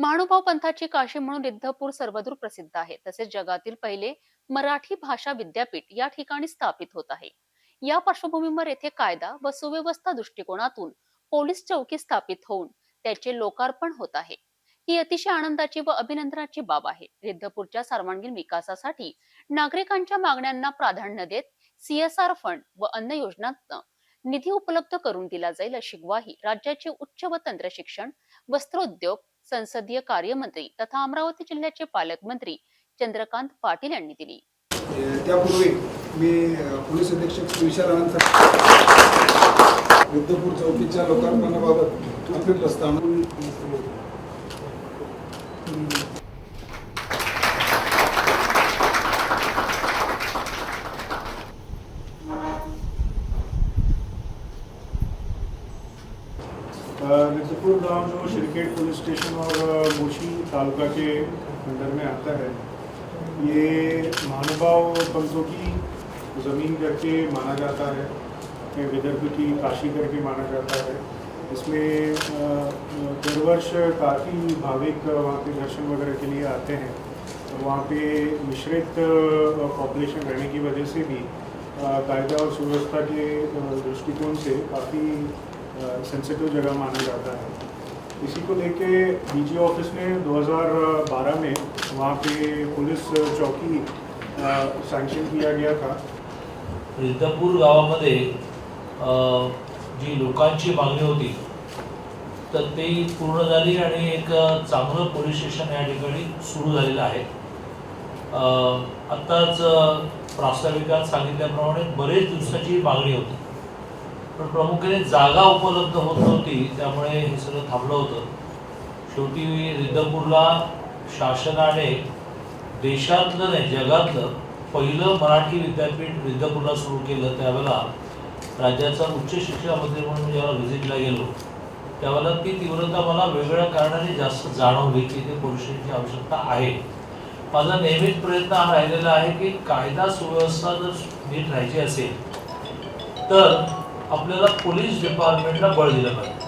महानुभाव पंथाची काशी म्हणून रिद्धपूर सर्वदूर प्रसिद्ध आहे. तसेच जगातील पहिले मराठी भाषा विद्यापीठ या ठिकाणी स्थापित होत आहे. या पार्श्वभूमीवर येथे कायदा व सुव्यवस्था दृष्टिकोनातून पोलीस चौकी स्थापित होऊन त्याचे लोकार्पण होत आहे. ही अतिशय आनंदाची व अभिनंदनाची बाब आहे. रिद्धपूरच्या सर्वांगीण विकासासाठी नागरिकांच्या मागण्यांना प्राधान्य देत सीएसआर फंड व अन्य योजनांतून निधी उपलब्ध करून दिला जाईल अशी ग्वाही राज्याचे उच्च व तंत्रशिक्षण वस्त्रोद्योग संसदीय कार्यमंत्री तथा अमरावती जिल्ह्याचे पालकमंत्री चंद्रकांत पाटील यांनी दिली. त्यापूर्वी मी पोलीस अधीक्षक श्री युद्धपूर चौकीच्या लोकार्पणाबाबत आपले प्रस्ताव मिर्जापुर गाँव जो शिरकेट पुलिस स्टेशन और मोशी तालुका के अंडर में आता है ये महानुभाव पंथों की ज़मीन करके माना जाता है विदर्भ की काशी करके माना जाता है। इसमें अ, हर वर्ष काफ़ी भाविक वहाँ पे दर्शन वगैरह के लिए आते हैं। और वहाँ पे मिश्रित पॉपुलेशन रहने की वजह से भी कायदा और सुव्यवस्था के दृष्टिकोण से काफ़ी सेंसिटिव जगह माना जाता है। इसी को लेके डीजी ऑफिस ने 2012 में वहाँ पे पुलिस चौकी सैंक्शन किया गया था। रिद्धपूर गावामध्ये जी लोकांची मागणी होती तर ती पूर्ण झाली आणि एक चांगलं पोलीस स्टेशन या ठिकाणी सुरू झालेलं आहे. आत्ताच प्रास्ताविकात सांगितल्याप्रमाणे बरेच दिवसाची मागणी होती. पण प्रामुख्याने जागा उपलब्ध होत नव्हती त्यामुळे हे सगळं थांबलं होतं. शेवटी रिद्धपूरला शासनाने देशातलं नाही जगातलं पहिलं मराठी विद्यापीठ रिद्धपूरला सुरू केलं. त्यावेळेला राज्याचा उच्च शिक्षण मंत्री म्हणून मी जेव्हा व्हिजिटला गेलो त्यावेळेला ती तीव्रता मला वेगळ्या कारणाने जास्त जाणवली की ते पुरुषांची आवश्यकता आहे. माझा नेहमीच प्रयत्न हा राहिलेला आहे की कायदा सुव्यवस्था जर नीट राहायची असेल तर आपल्याला पोलीस डिपार्टमेंटला बळ दिलं पाहिजे.